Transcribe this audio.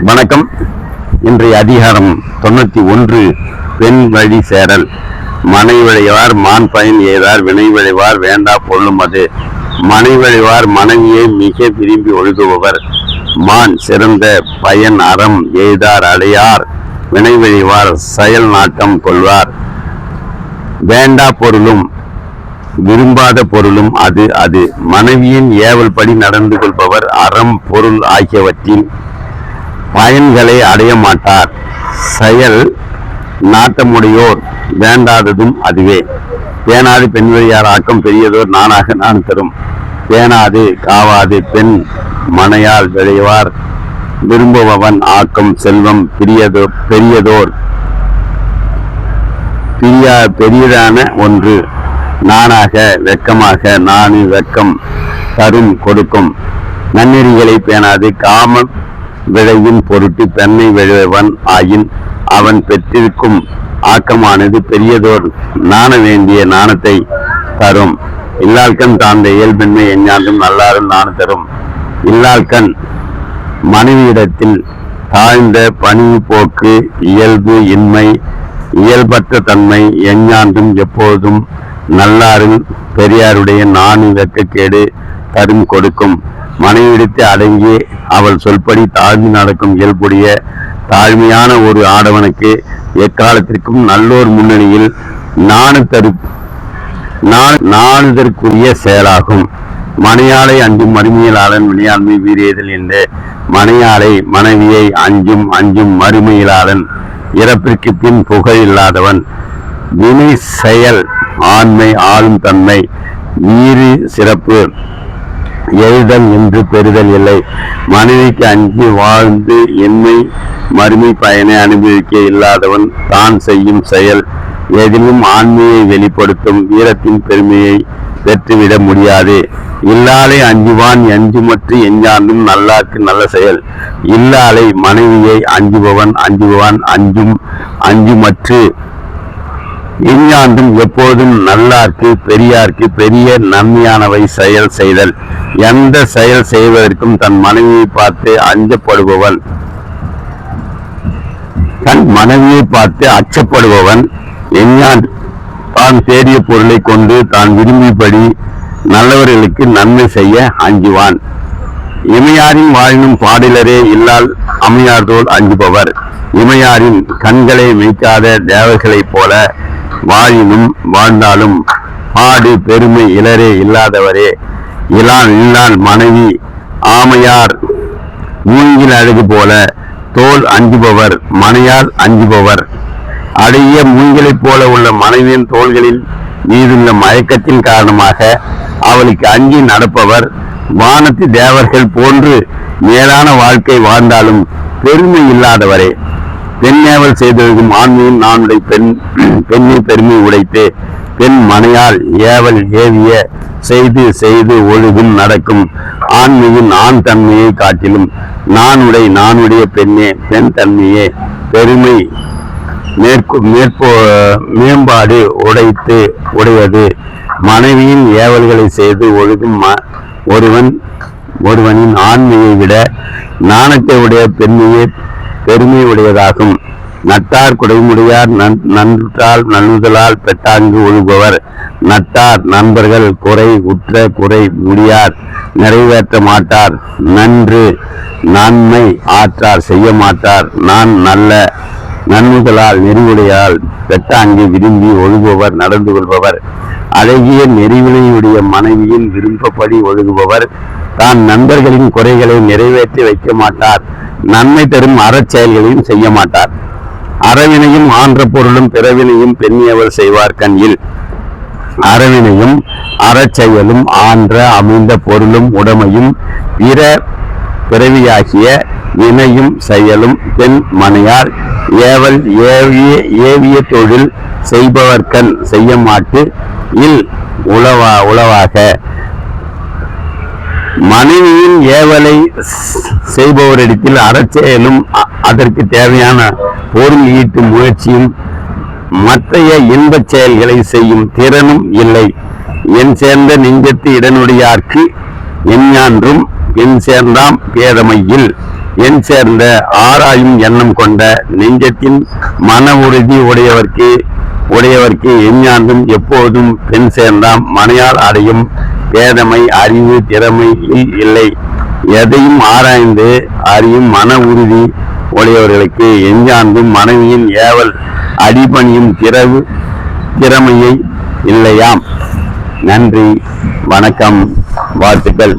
வணக்கம். இன்றைய அதிகாரம் தொண்ணூத்தி ஒன்று. பெண் வழி சேரல். மனை விளைவார் மான் பயன் ஏதார் வினை விளைவார் வேண்டா பொருளும் அது. மனை விளைவார் மனைவியை மிக விரும்பி ஒழுகுபவர். மான் சிறந்த பயன் அறம் எய்தார் அடையார். வினை விளைவார் செயல் நாட்டம் கொள்வார். வேண்டா பொருளும் விரும்பாத பொருளும் அது அது. மனைவியின் ஏவல் படி நடந்து கொள்பவர் அறம் பொருள் ஆகியவற்றின் பயன்களை அடைய மாட்டார். செயல் நாட்டமுடையோர் வேண்டாததும் அதுவே. பேணாது பெண்வழியார் ஆக்கம் பெரியதோர் நானாக நான் தரும். பேணாது காவாது பெண் மனையால் விளைவார். விரும்புபவன் ஆக்கம் செல்வம் பெரியதோ பெரியதோர். பிரியா பெரியதான ஒன்று. நானாக வெக்கமாக நானு வெக்கம் தரும் கொடுக்கும். நன்னெறிகளை பேணாது காம விளைவின் பொருட்டு தன்னை விளைவன் ஆயின் அவன் பெற்றிருக்கும் ஆக்கமானது பெரியதோர் நாண வேண்டிய நாணத்தை தரும். இல்லாள்கண் தாழ்ந்த இயல்பின்மை எஞ்ஞாண்டும் நல்லாரும் நாண தரும். இல்லாள்கண் மனைவியிடத்தில் தாழ்ந்த பணிவு போக்கு இயல்பு இன்மை இயல்பற்ற தன்மை எஞ்ஞாண்டும் எப்போதும் நல்லாரில் பெரியாருடைய நாணி வெட்கக்கேடு தரும் கொடுக்கும். மனைவிடத்து அடங்கி அவள் சொல்படி தாழ்ந்து நடக்கும் இயல்புடைய தாழ்மையான ஒரு ஆடவனுக்கு எக்காலத்திற்கும் நல்லோர் முன்னணியில் நானு தரு நாணுதற்குரிய செயலாகும். மனையாளை அஞ்சும் மறுமையிலாளன் வினையாண்மை வீரியதில் என்று மனையாளை மனைவியை அஞ்சும் அஞ்சும் மறுமையிலாளன் இறப்பிற்கு பின் புகழ் இல்லாதவன். வினை செயல் ஆண்மை ஆளும் தன்மை வீறு சிறப்பு. எழுதல் என்று பெறுதல் இல்லை. மனைவிக்கு அஞ்சு வாழ்ந்து என்னை மறுமை பயனை அனுபவிக்க இல்லாதவன் தான் செய்யும் செயல். எதிலும் ஆண்மையை வெளிப்படுத்தும் வீரத்தின் பெருமையை பெற்றுவிட முடியாது. இல்லாலை அஞ்சுவான் அஞ்சுமற்று எஞ்சாண்டும் நல்லாக்கு நல்ல செயல். இல்லாலை மனைவியை அஞ்சுபவன் அஞ்சுபவன் அஞ்சும் அஞ்சுமற்று இஞ்ஞாண்டும் எப்போதும் நல்லார்க்கு பெரியார்க்கு பெரிய நன்மையானவை செயல் செய்தல். எந்த செயல் செய்வதற்கும் தன் மனைவியை பார்த்து அஞ்சப்படுபவன். தன் மனைவியை பார்த்து அச்சப்படுபவன். எஞ்ஞான் தான் தேடிய பொருளை கொண்டு தான் விரும்பியபடி நல்லவர்களுக்கு நன்மை செய்ய அஞ்சுவான். இமையாரின் வாழினும் பாடிலரே இல்லால் அமையார்தோல் அஞ்சுபவர். இமையாரின் கண்களை மெய்க்காத தேவர்களைப் போல வாழினும் வாழ்ந்தாலும் பாடு பெருமை இளரே இல்லாதவரே. இலான் இல்லான் மனைவி ஆமையார் மூங்கில் அழகு போல தோல் அஞ்சுபவர் மனையால் அஞ்சுபவர். அடைய மூங்கிலைப் போல உள்ள மனைவியின் தோள்களில் மீதுள்ள மயக்கத்தின் காரணமாக அவளுக்கு அஞ்சி நடப்பவர் வானத்து தேவர்கள் போன்று மேலான வாழ்க்கை வாழ்ந்தாலும் பெருமை இல்லாதவரே. பெண்ணேவல் செய்தொழுகும் ஆண்மையின் நானுடைய பெண் பெண்ணை பெருமை உடைத்து. பெண் மனையால் ஏவல் ஏவிய செய்து செய்து ஒழுகும் நடக்கும். ஆண்மையின் ஆண் தன்மையை காட்டிலும் நானுடை நானுடைய பெண்ணே பெண் தன்மையே. பெருமை மேற்கொ மேற்போ மேம்பாடு உடைத்து உடையது. மனைவியின் ஏவல்களை செய்து ஒழுகும் ம- ஒருவன் ஒருவனின் ஆண்மையை விட நாணத்தை உடைய பெண்மையே பெருமை உடையதாகும் நட்டார் குடைமுடையார் நன் நன்றால் நன்னுதலால் பெட்டாங்கு ஒழுகுபவர் நட்டார் நண்பர்கள் குறை உற்ற குறை முடியார். நிறைவேற்ற மாட்டார். நன்று நன்மை ஆற்றார் செய்ய மாட்டார். நான் நல்ல நன்முதலால் நெறிவுடையால் பெட்டாங்கி விரும்பி ஒழுகுபவர் நடந்து கொள்பவர். அழகிய நெறிவினையுடைய மனைவியின் விருப்பப்படி ஒழுகுபவர். தான் நண்பர்களின் குறைகளை நிறைவேற்றி வைக்க மாட்டார். நன்மை தரும் அறச்செயல்களையும் செய்ய மாட்டார். அறவினையும் ஆன்ற பொருளும் பிறவினையும் பெண்ணியவர் செய்வார் கண்ணில். அறவினையும் அறச்செயலும் ஆன்ற அமைந்த பொருளும் உடமையும் பிற பிறவியாகிய வினையும் செயலும் பெண் மனையார் ஏவல் ஏவிய ஏவிய தொழில் செய்பவர்கண் செய்ய மாட்டு இல் உளவா உளவாக மனைவியின் ஏவலை செய்பவரிடத்தில் அறச்செயலும் அதற்கு தேவையான பொருள் ஈட்டும் முயற்சியும் மற்றைய இன்பச் செயல்களை செய்யும் திறனும் இல்லை. என் சேர்ந்த நெஞ்சத்து இடனுடையார்க்கு எஞ்ஞான்றும் என் சேர்ந்தாம் பேதமையில். என் சேர்ந்த ஆராயும் எண்ணம் கொண்ட நெஞ்சத்தின் மன உறுதி உடையவர்க்கு உடையவர்க்கு எஞ்ஞான்றும் எப்போதும் பெண் சேர்ந்தாம் மனையால் அடையும் பேதமை அறிவு திறமை இல்லை. எதையும் ஆராய்ந்து அறியும் மன உறுதி உடையவர்களுக்கு எஞ்சாண்டும் மனைவியின் ஏவல் அடிபணியும் திறவு திறமையை இல்லையாம். நன்றி வணக்கம் வாழ்த்துக்கள்.